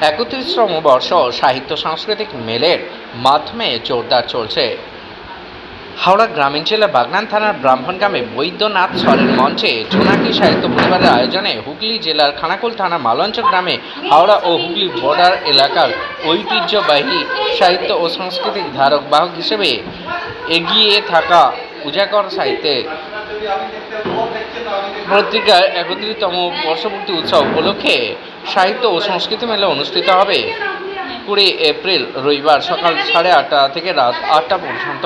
একত্রিশতম বর্ষ সাহিত্য সাংস্কৃতিক মেলের মাধ্যমে জোরদার চলছে। হাওড়া গ্রামীণ জেলা বাগনান থানার ব্রাহ্মণগ্রামে বৈদ্যনাথ সরেন মঞ্চে জোনাকি সাহিত্য পরিবারের আয়োজনে হুগলি জেলার খানাকুল থানা মালঞ্চ গ্রামে হাওড়া ও হুগলি বর্ডার এলাকার ঐতিহ্যবাহী সাহিত্য ও সাংস্কৃতিক ধারক বাহক হিসেবে এগিয়ে থাকা উজাগর সাহিত্যে পত্রিকার একত্রিতম বর্ষপূর্তি উৎসব উপলক্ষে সাহিত্য ও সংস্কৃতি মেলা অনুষ্ঠিত হবে। কুড়ি এপ্রিল, রবিবার সকাল সাড়ে আটটা থেকে রাত আটটা পর্যন্ত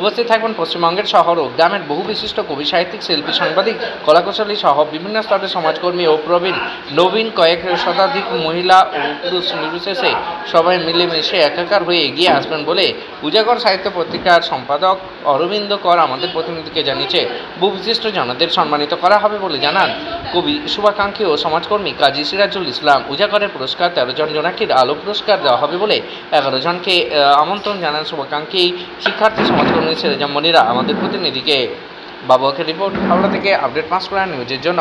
উপস্থিত থাকবেন পশ্চিমবঙ্গের শহর ও গ্রামের বহু বিশিষ্ট কবি, সাহিত্যিক, শিল্পী, সাংবাদিক, কলাকুশলী সহ বিভিন্ন স্তরের সমাজকর্মী ও প্রবীণ নবীন কয়েক শতাধিক মহিলা ও পুরুষ নির্বিশেষে সবাই মিলেমিশে একাকার হয়ে এগিয়ে আসবেন বলে উজাগর সাহিত্য পত্রিকার সম্পাদক অরবিন্দ কর আমাদের প্রতিনিধিকে জানিয়েছে। বহু বিশিষ্ট জনদের সম্মানিত করা হবে বলে জানান। কবি, শুভাকাঙ্ক্ষী ও সমাজকর্মী কাজী সিরাজুল ইসলাম উজাগরের পুরস্কার, তেরো জন জোনাকির আলো পুরস্কার দেওয়া হবে বলে এগারো জনকে আমন্ত্রণ জানান শুভাকাঙ্ক্ষী শিক্ষার্থী সমাজকর্মী সেরেজামণিরা আমাদের প্রতিনিধিকে বাবুকে রিপোর্ট হাওড়া থেকে আপডেট পাস করা নিউজের জন্য।